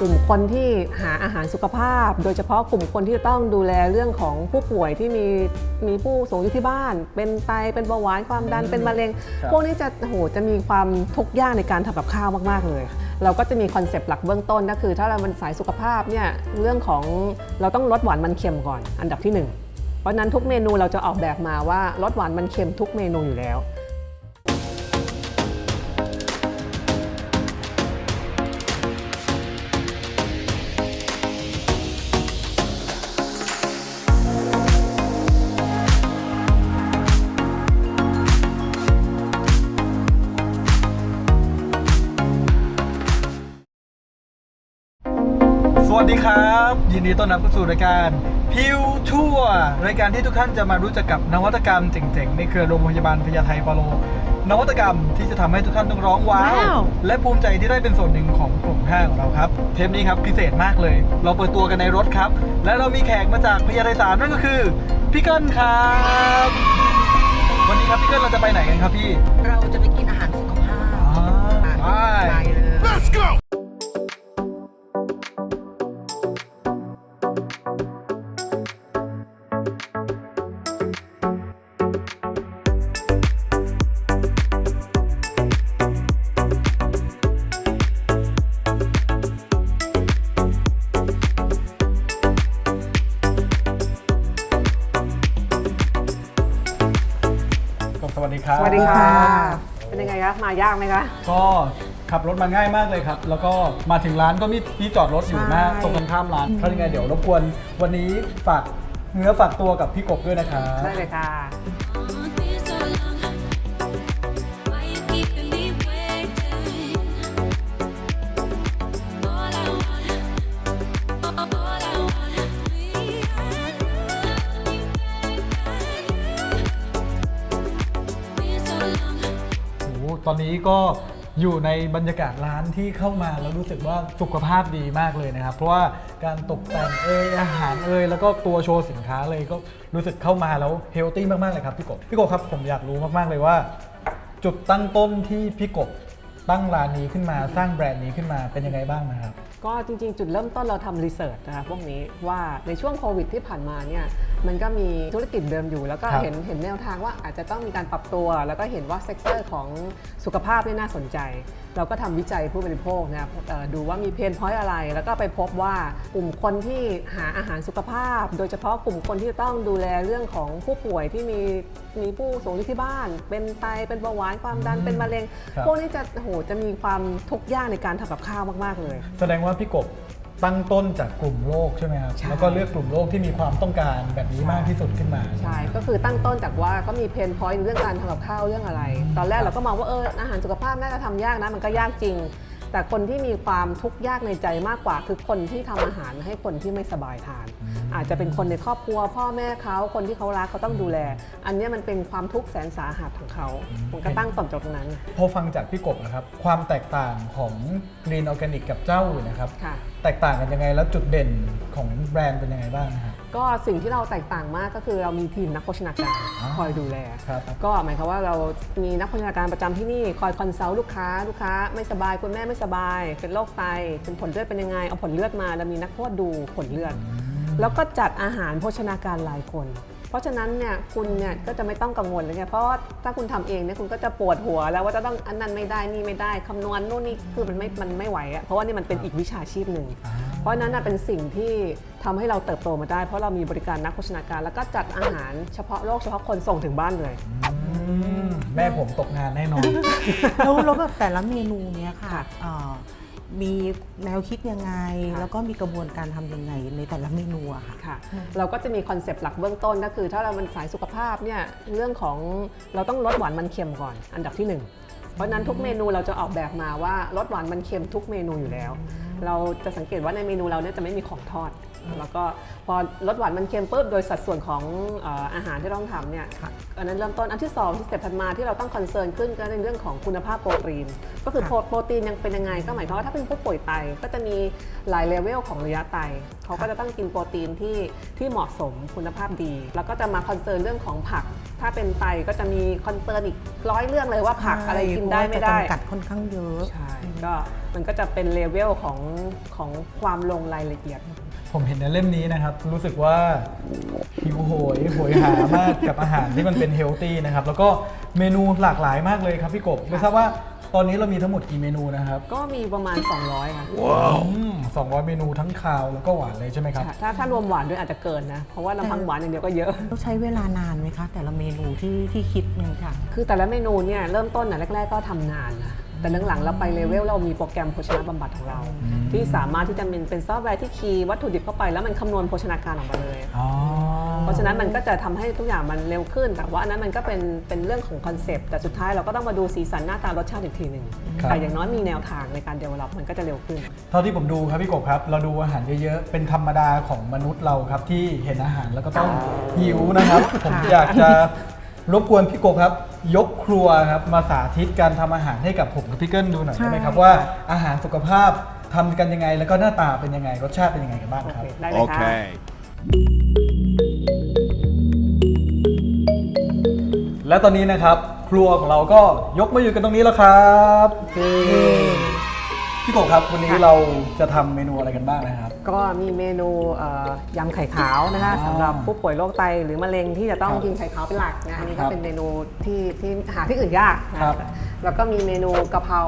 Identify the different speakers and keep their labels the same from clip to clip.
Speaker 1: กลุ่มคนที่หาอาหารสุขภาพ โดยเฉพาะกลุ่มคนที่จะต้องดูแลเรื่องของผู้ป่วยที่มีมีผู้สูงอายุที่บ้าน เป็นไตเป็นเบาหวานความดันเป็นมะเร็ง
Speaker 2: ครับ
Speaker 1: พวกนี้จะโอ้โหจะมีความทุกข์ยากในการทำกับข้าวมากๆเลย เราก็จะมีคอนเซปต์หลักเบื้องต้นก็คือ ถ้าเรามันสายสุขภาพเนี่ยเรื่องของเราต้องลดหวานมันเค็มก่อน อันดับที่หนึ่งเพราะฉะนั้นทุกเมนูเราจะออกแบบมาว่าลดหวานมันเค็มทุกเมนูอยู่แล้ว
Speaker 2: วัสดีครับ ยินดีต้อนรับเข้าสู่รายการพิวทั่วรายการที่ทุกท่านจะมารู้จักกับนวัตกรรมเจ๋งๆในเครือโรงพยาบาลพญาไทปาโล นวัตกรรมที่จะทำให้ทุกท่านต้องร้องว้าว
Speaker 1: ว้าว
Speaker 2: และภูมิใจที่ได้เป็นส่วนหนึ่งของกลุ่มห้าของเราครับ เทปนี้ครับพิเศษมากเลย เราเปิดตัวกันในรถครับ และเรามีแขกมาจากพญาไทสามนั่นก็คือพี่เกิ้ลครับวันนี้ครับพี่เกิ้ลเราจะไปไหนกันครับพี่
Speaker 3: เราจะไปกินอาหารสุขภาพ
Speaker 2: อ่า
Speaker 3: ไป
Speaker 2: ไป
Speaker 3: ไปเลย
Speaker 4: Let's go!
Speaker 2: ครับ
Speaker 1: สวัสดีค่ะ เป็นยังไงคะ มายากไหมคะ
Speaker 2: ก็ขับรถมาง่ายมากเลยครับ แล้วก็มาถึงร้านก็มีที่จอดรถอยู่หน้า
Speaker 3: ใช่
Speaker 2: ตรงกันข้ามร้านถ้ายังไงเดี๋ยวรบกวนวันนี้ฝากเนื้อฝากตัวกับพี่กบด้วยนะครับ
Speaker 1: ได้เลยค่ะ
Speaker 2: ตอนนี้ก็อยู่ในบรรยากาศร้านที่เข้ามาแล้วรู้สึกว่าสุขภาพดีมากเลยนะครับ เพราะว่าการตกแต่งเอยอาหารเอยแล้วก็ตัวโชว์สินค้าเลยก็รู้สึกเข้ามาแล้วเฮลตี้มากๆเลยครับพี่กบพี่กบครับผมอยากรู้มากๆเลยว่า จุดตั้งต้นที่พี่กบตั้งร้านนี้ขึ้นมาสร้างแบรนด์นี้ขึ้นมาเป็นยังไงบ้างนะครับ
Speaker 1: ก็จริงๆ จุดเริ่มต้นเราทำรีเสิร์ชนะคะพวกนี้ว่าในช่วงโควิดที่ผ่านมาเนี่ย มันก็มีธุรกิจเดิมอยู่ แล้วก็
Speaker 2: ครับ
Speaker 1: เห็นเห็นแนวทางว่าอาจจะต้องมีการปรับตัว แล้วก็เห็นว่าเซกเตอร์ของสุขภาพเนี่ยน่าสนใจ เราก็ทำวิจัยผู้บริโภคนะครับเอ่อดูว่ามีเพนพอยต์อะไร แล้วก็ไปพบว่ากลุ่มคนที่หาอาหารสุขภาพ โดยเฉพาะกลุ่มคนที่ต้องดูแลเรื่องของผู้ป่วยที่มีมีผู้สูงอายุที่บ้าน เป็นไตเป็นเบาหวานความดันเป็นมะเร็ง
Speaker 2: ครับ
Speaker 1: พวกนี้จะโอ้โหจะมีความทุกข์ยากในการทำกับข้าวมากๆเลย
Speaker 2: แสดงว่าพี่กบ ตั้งต้นจากกลุ่มโลกใช่ไหมครับ
Speaker 1: ใช่
Speaker 2: แล้วก็เลือกกลุ่มโลกที่มีความต้องการแบบนี้มากที่สุดขึ้นมา
Speaker 1: ใช่ ก็คือตั้งต้นจากว่าก็มีเพนพอยต์เรื่องการทำกับข้าวเรื่องอะไร ตอนแรกเราก็มองว่าเอออาหารสุขภาพน่าจะทำยากนะ มันก็ยากจริง แต่คนที่มีความทุกข์ยากในใจมากกว่า คือคนที่ทำอาหารให้คนที่ไม่สบายทาน อาจจะเป็นคนในครอบครัว พ่อแม่เขาคนที่เขารักเขาต้องดูแล อันเนี้ยมันเป็นความทุกข์แสนสาหัสของเขาผมก็ตั้งต้นจากตรงนั้น
Speaker 2: พอฟังจากพี่กบนะครับ ความแตกต่างของ Green Organic กับเจ้าอื่นนะครับ
Speaker 1: ค่ะ
Speaker 2: แตกต่างกันยังไงแล้วจุดเด่นของแบรนด์เป็นยังไงบ้างนะครับ
Speaker 1: ก็สิ่งที่เราแตกต่างมากก็คือเรามีทีมนักโภชนาการ
Speaker 2: อ๋อ
Speaker 1: คอยดูแล
Speaker 2: ครับ
Speaker 1: ก็หมายความว่าเรามีนักโภชนาการประจำที่นี่คอยคอนซัลท์ลูกค้าลูกค้าไม่สบายคุณแม่ไม่สบาย เป็นโรคไตเป็นผลเลือดเป็นยังไงเอาผลเลือดมาแล้วมีนักโทษดูผลเลือด แล้วก็จัดอาหารโภชนาการรายคน เพราะฉะนั้นเนี่ยคุณเนี่ยก็จะไม่ต้องกังวลเลยไงเพราะว่าถ้าคุณทำเองเนี่ยคุณก็จะปวดหัวแล้วว่าจะต้องอันนั้นไม่ได้นี่ไม่ได้คำนวณนู่นนี่คือมันไม่มันไม่ไหวอะเพราะว่านี่มันเป็นอีกวิชาชีพหนึ่ง
Speaker 2: อ่า
Speaker 1: เพราะฉะนั้นน่ะเป็นสิ่งที่ทำให้เราเติบโตมาได้ เพราะเรามีบริการนักโภชนาการ แล้วก็จัดอาหารเฉพาะโรคเฉพาะคนส่งถึงบ้านเลย
Speaker 2: อืมแม่ผมตกงานแน่นอน
Speaker 3: แล้วแล้วแบบแต่ละเมนูเนี้ยค่ะ
Speaker 1: ค่ะ
Speaker 3: เอ่อ มีแนวคิดยังไง
Speaker 1: ค่ะ
Speaker 3: แล้วก็มีกระบวนการทำยังไงในแต่ละเมนูอะค่ะ
Speaker 1: ค่ะเราก็จะมีคอนเซปต์หลักเบื้องต้นก็คือถ้าเรามันสายสุขภาพเนี่ยเรื่องของเราต้องลดหวานมันเค็มก่อน อันดับที่หนึ่งเพราะฉะนั้นทุกเมนูเราจะออกแบบมาว่าลดหวานมันเค็มทุกเมนูอยู่แล้ว เราจะสังเกตว่าในเมนูเราเนี่ยจะไม่มีของทอด แล้วก็พอลดหวานมันเค็มปุ๊บโดยสัดส่วนของเอ่ออาหารที่ต้องทำเนี่ย
Speaker 3: ค่ะ
Speaker 1: อันนั้นเริ่มต้นอันที่สองที่สเต็ปถัดมาที่เราต้องคอนเซิร์นขึ้นก็ในเรื่องของคุณภาพโปรตีน ก็คือ
Speaker 3: ค่ะ
Speaker 1: โปรโปรตีนยังเป็นยังไงก็หมายความว่าถ้าเป็นผู้ป่วยไตก็จะมีหลายเลเวลของระยะไตเขาก็จะต้องกินโปรตีนที่ที่เหมาะสมคุณภาพดี แล้วก็จะมาคอนเซิร์นเรื่องของผัก ถ้าเป็นไตก็จะมีคอนเซิร์นอีกร้อยเรื่องเลยว่าผักอะไรกินได้ไม่ได้
Speaker 3: เพราะว่าจะจำกัดค่อนข้างเยอะ
Speaker 1: ใช่ก็มันก็จะเป็นเลเวลของของความลงรายละเอียด
Speaker 2: ผมเห็นในเล่มนี้นะครับ รู้สึกว่าหิวโหยโหยหามากกับอาหารที่มันเป็นเฮลตี้นะครับ แล้วก็เมนูหลากหลายมากเลยครับพี่กบไม่ทราบว่าตอนนี้เรามีทั้งหมดกี่เมนูนะครับ
Speaker 1: ก็มีประมาณ 200 ค่ะ
Speaker 2: สองร้อยเมนูทั้งคาวแล้วก็หวานเลยใช่ไหมครับ
Speaker 1: ถ้าถ้ารวมหวานด้วยอาจจะเกินนะ เพราะว่าลำพังหวานอย่างเดียวก็เยอะ
Speaker 3: ต้องใช้เวลานานไหมคะ แต่ละเมนูที่ที่คิดเนี่ยค่ะ
Speaker 1: คือแต่ละเมนูเนี่ยเริ่มต้นน่ะแรก ๆ ก็ทำนานนะ แต่หลังๆเราไปเลเวลเรามีโปรแกรมโภชนาบำบัดของเรา ที่สามารถที่จะเป็นเป็นซอฟต์แวร์ที่คีย์วัตถุดิบเข้าไปแล้วมันคำนวณโภชนาการออกมาเลย
Speaker 2: อ๋อ
Speaker 1: เพราะฉะนั้นมันก็จะทำให้ทุกอย่างมันเร็วขึ้น แต่ว่าอันนั้นมันก็เป็นเป็นเรื่องของคอนเซปต์แต่สุดท้ายเราก็ต้องมาดูสีสันหน้าตารสชาติอีกทีหนึ่ง
Speaker 2: ครับ
Speaker 1: แต่อย่างน้อยมีแนวทางในการ develop มันก็จะเร็วขึ้น
Speaker 2: เท่าที่ผมดูครับพี่กบครับ เราดูอาหารเยอะๆ เป็นธรรมดาของมนุษย์เราครับที่เห็นอาหารแล้วก็ต้องหิวนะครับ ผมอยากจะ รบกวนพี่กบครับ ยกครัวครับมาสาธิตการทำอาหารให้กับผมกับพี่เกิ้ลดูหน่อย
Speaker 3: ใช่
Speaker 2: ได้ไหมครับว่าอาหารสุขภาพทำกันยังไง แล้วก็หน้าตาเป็นยังไงรสชาติเป็นยังไงกันบ้าง
Speaker 1: โอ
Speaker 2: ครับ
Speaker 1: เคได้เลยค่ะ
Speaker 4: Okay.
Speaker 2: และตอนนี้นะครับ ครัวของเราก็ยกมาอยู่กันตรงนี้แล้วครับ พี่กบครับวันนี้
Speaker 1: ค่ะ
Speaker 2: เราจะทำเมนูอะไรกันบ้างนะครับ
Speaker 1: ก็มีเมนูเอ่อยำไข่ขาวนะคะ
Speaker 2: อ่า
Speaker 1: สำหรับผู้ป่วยโรคไตหรือมะเร็งที่จะต้อง
Speaker 2: ครับ
Speaker 1: กินไข่ขาวเป็นหลักนะอันนี้
Speaker 2: ครั
Speaker 1: ก็
Speaker 2: บ
Speaker 1: เป็นเมนูที่ที่หาที่อื่นยากนะครับแล้วก็มีเมนูกะเพรา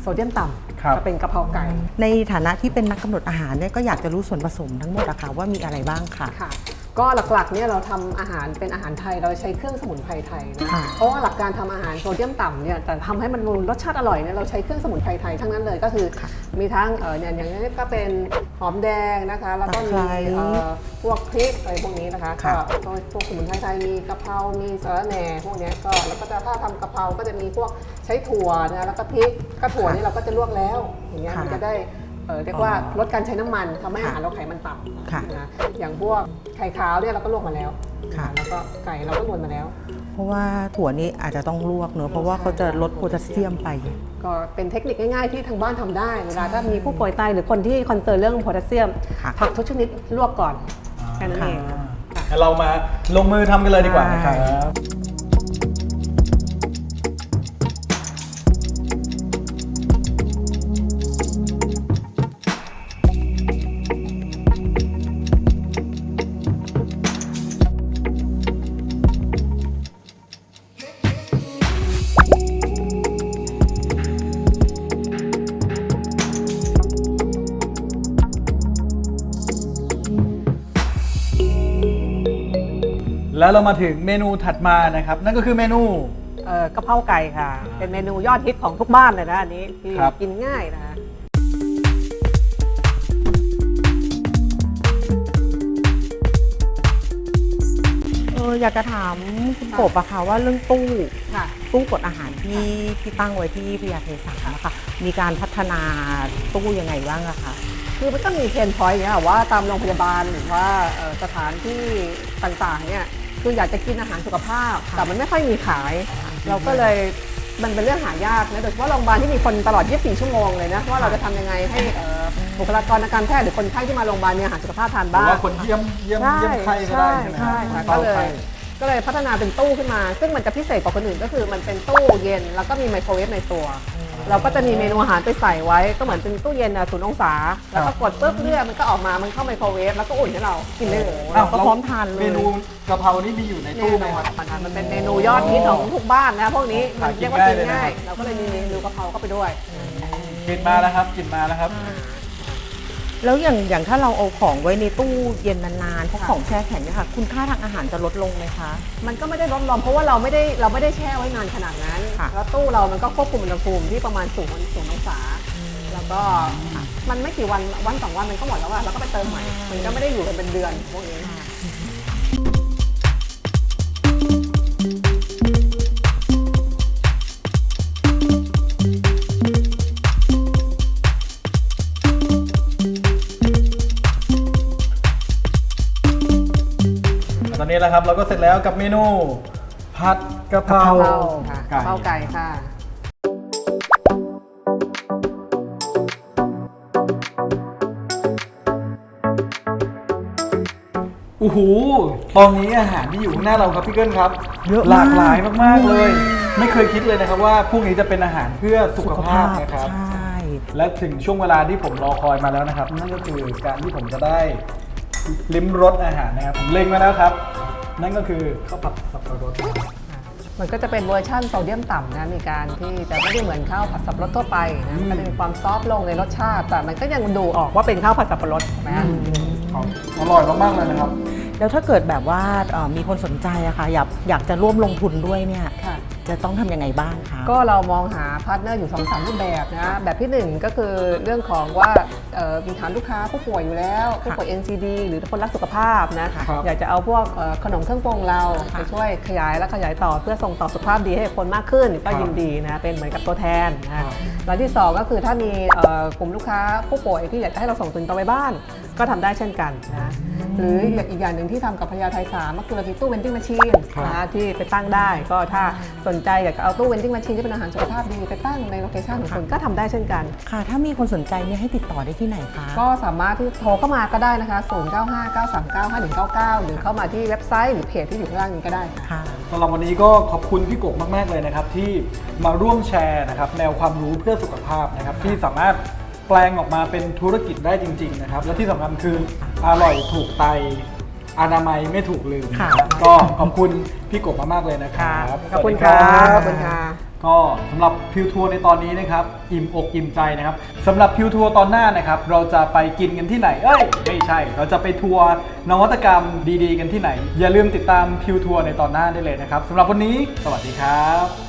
Speaker 1: โซเดียมต่
Speaker 2: ครับำ
Speaker 1: ก็เป็นกะเพราไก่
Speaker 3: ในฐานะที่เป็นนักกำหนดอาหารเนี่ยก็อยากจะรู้ส่วนผสมทั้งหมดอะค่ะว่ามีอะไรบ้างค่ะ
Speaker 1: ค่ะ ก็หลักๆเนี่ยเราทำอาหารเป็นอาหารไทยเราใช้เครื่องสมุนไพรไทยนะ
Speaker 3: ค่ะ
Speaker 1: เพราะว่าหลักการทำอาหารโซเดียมต่ำเนี่ยแต่ทำให้มันรสชาติอร่อยเนี่ยเราใช้เครื่องสมุนไพรไทยทั้งนั้นเลยก็คือ มีทั้งเอ่อเนี่ยอย่างนี้ก็เป็นหอมแดงนะคะแล้วก็มี
Speaker 3: ตะไคร้
Speaker 1: เอ่อพวกพริกอะไรพวกนี้นะคะ
Speaker 3: ค่ะ
Speaker 1: ก็พวกสมุนไพรไทยมีกะเพรามีสะระแหน่พวกเนี้ยก็แล้วก็จะถ้าทำกะเพราก็จะมีพวกใช้ถั่วนะแล้วก็พริกก็ถั่วนี่เราก็จะลวกแล้วอย่างเงี้ยมันจะได้ เอ่อเรียกว่าลดการใช้น้ำมันทำให้อาหารเราไขมันต่ำ
Speaker 3: ค่ะ
Speaker 1: นะอย่างพวกไข่ขาวเนี่ยเราก็ลวกมาแล้ว
Speaker 3: ค่ะ
Speaker 1: แล้วก็ไก่เราก็ลวนมาแล้ว
Speaker 3: เพราะว่าถั่วนี้อาจจะต้องลวกเนอะเพราะว่าเขาจะลดโพแทสเซียมไป
Speaker 1: ก็เป็นเทคนิคง่ายๆที่ทางบ้านทำได้เวลาถ้ามีผู้ป่วยไตหรือคนที่คอนเซิร์นเรื่องโพแทสเซียม
Speaker 3: ค่ะ
Speaker 1: ผักทุกชนิดลวกก่อนแค่นั้นเอง
Speaker 2: อ่างั้นเรามาลงมือทำกันเลยดีกว่านะครับ แล้วเรามาถึงเมนูถัดมานะครับ นั่นก็คือเมนู
Speaker 1: เอ่อกะเพราไก่ค่ะ เป็นเมนูยอดฮิตของทุกบ้านเลยนะอันนี้ที่
Speaker 2: ครับ
Speaker 1: กินง่ายนะคะ
Speaker 3: เอออยากจะถามคุณกบอะค่ะว่าเรื่องตู้
Speaker 1: ค่ะ
Speaker 3: ตู้กดอาหารที่ที่ตั้งไว้ที่พยาเทสามอะค่ะ มีการพัฒนาตู้ยังไงบ้างอะคะ
Speaker 1: คือมันก็มีเพนพอยต์เนี่ยค่ะว่าตามโรงพยาบาลหรือว่าเอ่อสถานที่ต่างๆเนี่ย คืออยากจะกินอาหารสุขภาพ แต่มันไม่ค่อยมีขาย เราก็เลยมันเป็นเรื่องหายากนะโดยเฉพาะโรงพยาบาลที่มีคนตลอด 24 ชั่วโมงเลยนะว่าเราจะทำยังไงให้เอ่อบุคลากรทางการแพทย์หรือคนไข้ที่มาโรงพยาบาลมีอาหารสุขภาพทาน
Speaker 2: หรือ
Speaker 1: บ้าง
Speaker 2: ว่าคนเยี่ยมเยี่ยมเยี่ยมไข้ก็ได้ใช่ไหม
Speaker 1: ใช่
Speaker 2: ครั
Speaker 1: ค่ะ
Speaker 2: บ
Speaker 1: ก็เล
Speaker 2: ฝ้ไข้
Speaker 1: ยก็เลยพัฒนาเป็นตู้ขึ้นมา ซึ่งมันจะพิเศษกว่าคนอื่นก็คือมันเป็นตู้เย็น แล้วก็มีไมโครเวฟในตัว เราก็จะมีเมนูอาหารไปใส่ไว้ ก็เหมือนเป็นตู้เย็นศูนย์องศา แล้วก็กดปุ๊บเลือดมันก็ออกมา มันเข้าไมโครเวฟแล้วก็อุ่นให้เรากินได้เลย
Speaker 3: อ้าวก็พร้อมทานเลย
Speaker 2: เมนูกะเพรานี่มีอยู่ในตู้
Speaker 1: ตู้
Speaker 2: ไหม
Speaker 1: ไหม
Speaker 2: ครับ
Speaker 1: มันเป็นเมนูยอดฮิตของทุกบ้านนะพวกนี้มัน
Speaker 2: หากิน
Speaker 1: เรียกว่ากิน
Speaker 2: ง่ายเลยนะ
Speaker 1: ง่าย เราก็เลยมีเมนูกะเพราเข้าไปด้วย
Speaker 2: กลินมาแล้วครับกลินมาแล้วครับ
Speaker 3: แล้วอย่างอย่างถ้าเราเอาของไว้ในตู้เย็นนานๆพวกของแช่แข็งเนี่ยค่ะ คุณค่าทางอาหารจะลดลงไหมคะ
Speaker 1: มันก็ไม่ได้ลดลงเพราะว่าเราไม่ได้เราไม่ได้แช่ไว้นานขนาดนั้น
Speaker 3: ค่ะ
Speaker 1: แล้วตู้เรามันก็ควบคุมอุณหภูมิที่ประมาณสูงสูงองศาแล้วก็มันไม่กี่วันวันสองวันมันก็หมดแล้วอะเราก็ไปเติมใหม่ มันก็ไม่ได้อยู่กันเป็นเดือนพวกนี้
Speaker 2: นนี้แหละครับ เราก็เสร็จแล้วกับเมนู ผัดกะเพรา กะ
Speaker 1: เพราค่ะ
Speaker 2: ไก่
Speaker 1: กะเพราไก่ค่ะ
Speaker 2: โอ้โอ้โห ตอนนี้อาหารที่อยู่ข้างหน้าเราครับพี่เกิลครับ
Speaker 3: เยอะ
Speaker 2: ห
Speaker 3: มาก
Speaker 2: ลากหลายมากๆเลย ไม่เคยคิดเลยนะครับว่าพวกนี้จะเป็นอาหารเพื่อสุขภาพนะครับ
Speaker 3: ใช่
Speaker 2: และถึงช่วงเวลาที่ผมรอคอยมาแล้วนะครับ นั่นก็คือการที่ผมจะได้ลิ้มรสอาหารนะครับ ผมเล็งมาแล้วครับ นั่นก็คือข้าวผัดสับปะรด
Speaker 1: มันก็จะเป็นเวอร์ชั่นโซเดียมต่ำนะมีการที่จะไม่ได้เหมือนข้าวผัดสับปะรดทั่วไปนะ
Speaker 2: อืม
Speaker 1: ก็จะมีความซอฟต์ลงในรสชาติ แต่มันก็ยังดูออกว่าเป็นข้าวผัดสับปะรดถูกไหมฮะ
Speaker 2: ครับอร่อยมากๆเลยนะครับ
Speaker 3: แล้วถ้าเกิดแบบว่าเอ่อมีคนสนใจอะค่ะอยากอยากจะร่วมลงทุนด้วยเนี่ย
Speaker 1: ค่ะ
Speaker 3: จะต้องทำยังไงบ้างคะ
Speaker 1: ก็เรามองหาพาร์ทเนอร์อยู่2อสามรูปแบบนะ แบบทีหนึ่1ก็คือเรื่องของว่าเอ่อมีฐานลูกค้าผู้ป่วยอยู่แล้วผู้ป่วย NCD หรือคนรักสุขภาพนะ
Speaker 2: ครับ
Speaker 1: อยากจะเอาพวกเอ่อขนมเครื่องปรุงเราไปช่วยขยายและขยายต่อเพื่อส่งต่อสุขภาพดีให้คนมากขึ้น ก็ยินดีนะเป็นเหมือนกับตัวแทนนะรายที่ 2 ก็คือถ้ามีเอ่อกลุ่มลูกค้าผู้ป่วยที่อยากจะให้เราส่งถึงต่อไปบ้าน ก็ทำได้เช่นกันนะหรืออีกอย่างหนึ่งที่ทำกับพญาไทสามก็คือเรามีตู้เวนดิ้งแมชชีน
Speaker 2: ครับ
Speaker 1: นะที่ไปตั้งได้ก็ถ้าสนใจอยากจะเอาตู้เวนดิ้งแมชชีนที่เป็นอาหารสุขภาพดีไปตั้งในโลเคชันของคุณก็ทำได้เช่นกัน
Speaker 3: ค่ะถ้ามีคนสนใจเนี่ยให้ติดต่อได้ที่ไหนคะ
Speaker 1: ก็สามารถที่โทรเข้ามาก็ได้นะคะ 0 9 5 9 3 9 5 1 9 9 หรือเข้ามาที่เว็บไซต์หรือเพจที่อยู่ข้างล่างนี้ก็ได้ค่ะ
Speaker 3: ค่ะ
Speaker 2: สำหรับวันนี้ก็ขอบคุณพี่กบมาก ๆ เลยนะครับ ที่มาร่วมแชร์นะครับแนวความรู้เพื่อสุขภาพนะครับ ที่สามารถแปลงออกมาเป็นธุรกิจได้จริง ๆ นะครับ และที่สำคัญคืออร่อยถูกไตอนามัยไม่ถูกลืม
Speaker 3: ค่ะ
Speaker 2: ก็ขอบคุณพี่กบมากๆเลยนะครับ
Speaker 1: ขอบคุณ
Speaker 2: สวัสดี
Speaker 1: ค่ะ
Speaker 2: รับ
Speaker 1: ขอบคุณค่ะ
Speaker 2: ก็สำหรับพิวทัวร์ในตอนนี้นะครับ อิ่มอกอิ่มใจนะครับสำหรับพิวทัวร์ตอนหน้านะครับ เราจะไปกินกันที่ไหน เอ้ย ไม่ใช่ เราจะไปทัวร์นวัตกรรมดีๆ กันที่ไหน อย่าลืมติดตามพิวทัวร์ในตอนหน้าได้เลยนะครับสำหรับวันนี้ สวัสดีครับ